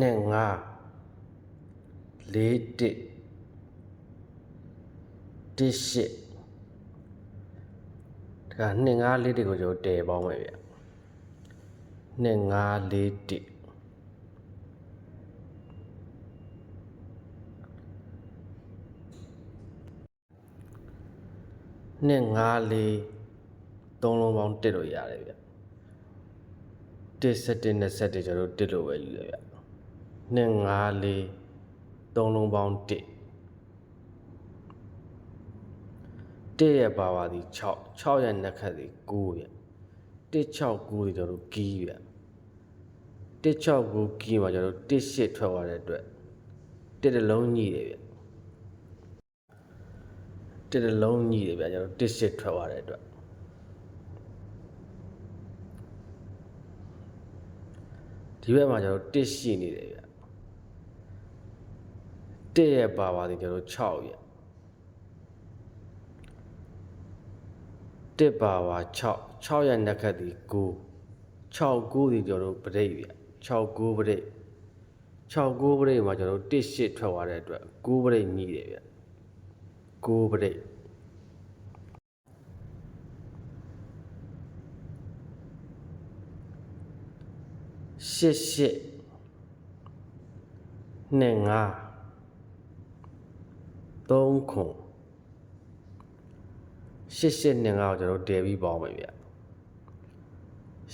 နှစ်ငါလေးတစ်တစ်ရှစ်ဒါကနှစ်ငါလေးတစ်ကိုကျွန်တော်တည်ပေါင်းမယ်ဗျနှစ်ငါလေးတစ်နှစ်ငါလေးသုံးလုံးပေါင်းတစ်လို့ရတယ်ဗျတစ်စက်တစ်နဲ့စက်တစ်ကျွန်တော်တို့တစ်လို့ပဲယူရဗျ နှစ်ငါလေးသုံးလုံးပေါင်းတစ်တစ်ရဲ့ပါပါသည်6 6ရဲ့နှစ်ခတ်သည်9ဗျတစ်6 9ဒီကျွန်တော်တို့ကီးဗျတစ်6 9ကီးမှာကျွန်တော်တို့တစ်8ထွက်သွားတဲ့အတွက်တစ်တစ်လုံးညှိတယ်ဗျတစ်တစ်လုံးညှိတယ်ဗျကျွန်တော်တစ်8ထွက်သွားတဲ့အတွက်ဒီဘက်မှာကျွန်တော်တစ်ရှိနေတယ်ဗျ တစ်ရဲ့ပါပါသည်ကျွန်တော်6ဗျတစ်ပါပါ6 6ရဲ့နှစ်ခတ်သည်9 6 9ဒီကျွန်တော်တို့ပရိတ်ဗျ6 9ပရိတ်6 9ပရိတ်မှာကျွန်တော်တို့1 8ထွက်သွားတဲ့အတွက်9ပရိတ်ညှိတယ်ဗျ9ပရိတ်ရှစ်ရှစ်နှစ်ငါ သုံးခုရှစ်ရှစ်နှစ်ငါကိုကျွန်တော်တို့တည်ပြီးပေါင်းမယ်ဗျ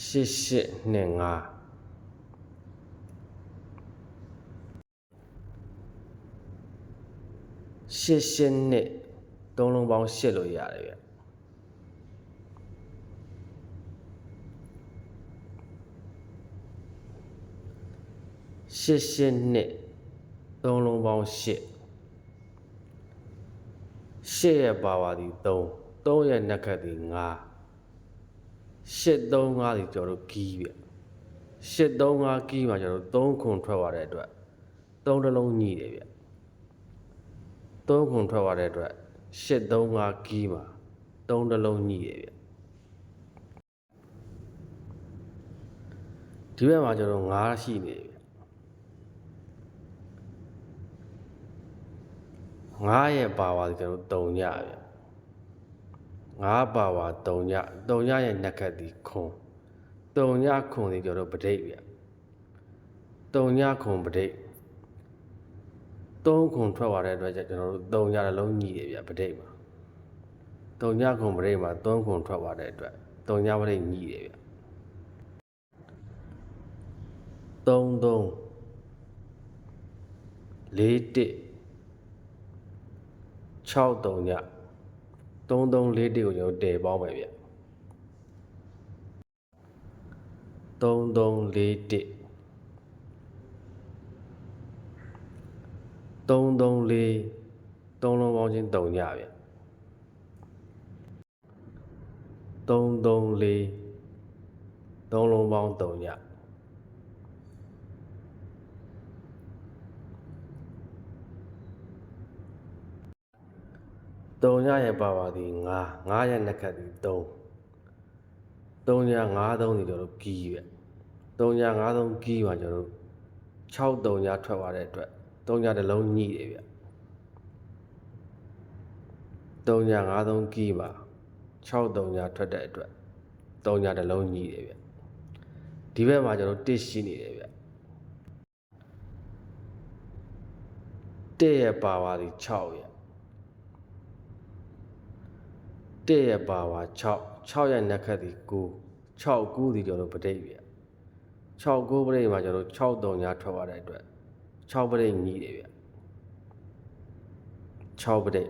ရှစ်ရှစ်နှစ်ငါရှစ်ရှစ်နှစ်သုံးလုံးပေါင်းရှစ်လို့ရတယ်ဗျရှစ်ရှစ်နှစ်သုံးလုံးပေါင်းရှစ် ရှစ်ရဲ့ပါပါသည်3 3ရဲ့နှစ်ခတ်သည်5 8 3 5ဒီကျွန်တော်တို့ကီးဗျ8 3 5ကီးမှာကျွန်တော်တို့3ခွန်ထွက်သွားတဲ့အတွက်3တစ်လုံးညှိတယ်ဗျ3ခွန်ထွက်သွားတဲ့အတွက်8 3 5ကီးမှာ3တစ်လုံးညှိတယ်ဗျဒီဘက်မှာကျွန်တော်5ရှိနေတ ယ်ဗျ9ရဲ့ပါပါကျွန်တော်3ညဗျ9ပါပါ3ည3ညရဲ့နှက်ခတ်ဒီခွန်3ညခွန်ဒီကျွန်တော်ပဋိတ်ဗျ3ညခွန်ပဋိတ်3ခွန်ထွက်သွားတဲ့အတွက်ကျွန်တော်တို့3ညလုံးညီတယ်ဗျပဋိတ်မှာ3ညခွန်ပဋိတ်မှာ3ခွန်ထွက်သွားတဲ့အတွက်3ညပဋိတ်ညီတယ်ဗျ3 3 4 1 6 3ည3341ကိုကျွန်တော်တည်ပေါင်းမယ်ဗျ3341 334 3လုံးပေါင်းချင်း3ညဗျ334 3လုံးပေါင်း3ည 3ညရဲ့ပါပါသည်9 9ရဲ့နှစ်ခတ်သည်3 3ည9 3ဒီကျွန်တော်တို့ကီးဗျ3ည9 3ကီးမှာကျွန်တော်တို့6 3ညထွက်သွားတဲ့အတွက်3ညတစ်လုံးညှိတယ်ဗျ3ည9 3ကီးမှာ6 3ညထွက်တဲ့အတွက်3ညတစ်လုံးညှိတယ်ဗျဒီဘက်မှာကျွန်တော်တစ်ရှိနေတယ်ဗျတစ်ရဲ့ပါပါသည်6ရဲ့ တစ်ရဲ့ပါပါ6 6ရဲ့နှစ်ခတ်သည်9 6 9ဒီကျွန်တော်တို့ပဋိဗျ6 9ပဋိမှာကျွန်တော်6 3ညာထွက်သွားတဲ့အတွက်6ပဋိညီးတယ်ဗျ6ပဋိ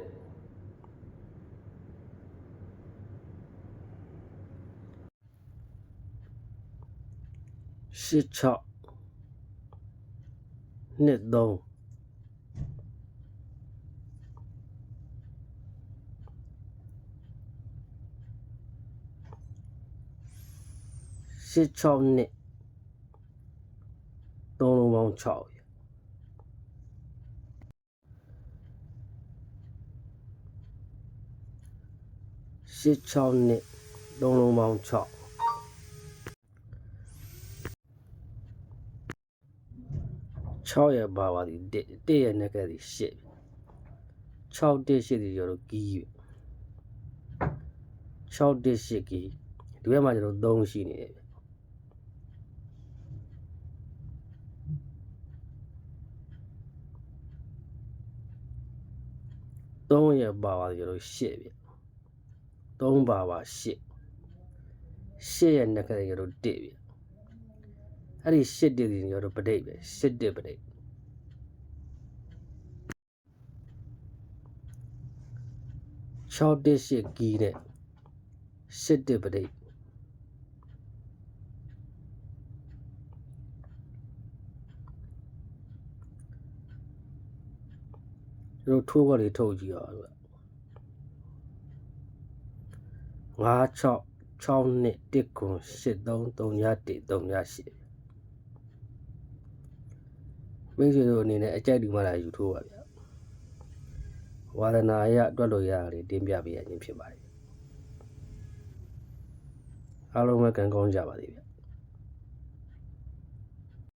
ရှစ်6နှစ်3 6နှစ်သုံးလုံးပေါင်း6ရရှစ်6နှစ်သုံးလုံးပေါင်း6 6ရဲ့ပါပါသည်1 1ရဲ့နက်ကသည်8 6 1 8ဒီကျွန်တော်တို့ကီးပြီ6 1 8ကီးဒီဘက်မှာကျွန်တော်3ရှိနေတယ် 3ရဲ့ပါပါသည်ကျွန်တော်တို့8ဗျ3ပါပါ8 8ရဲ့နက်ကသည်ကျွန်တော်တို့1ဗျအဲ့ဒီ8တည်းဒီကျွန်တော်တို့ပဋိပဲ8တည်းပဋိ6တက်8ကီးတဲ့8တက်ပဋိ တော်ထိုးကလေးထုတ်ကြည့်အောင်ဗျ9 6 6နှစ်1ခွန်8 3 3ည1 3ည8မိတ်ဆွေတို့အနေနဲ့အကြိုက်ဒီမှာလာယူထိုးပါဗျဝါဒနာအရတွက်လို့ရတာတွေတင်းပြပေးရခြင်းဖြစ်ပါတယ်အားလုံးပဲကံကောင်းကြပါစေဗျ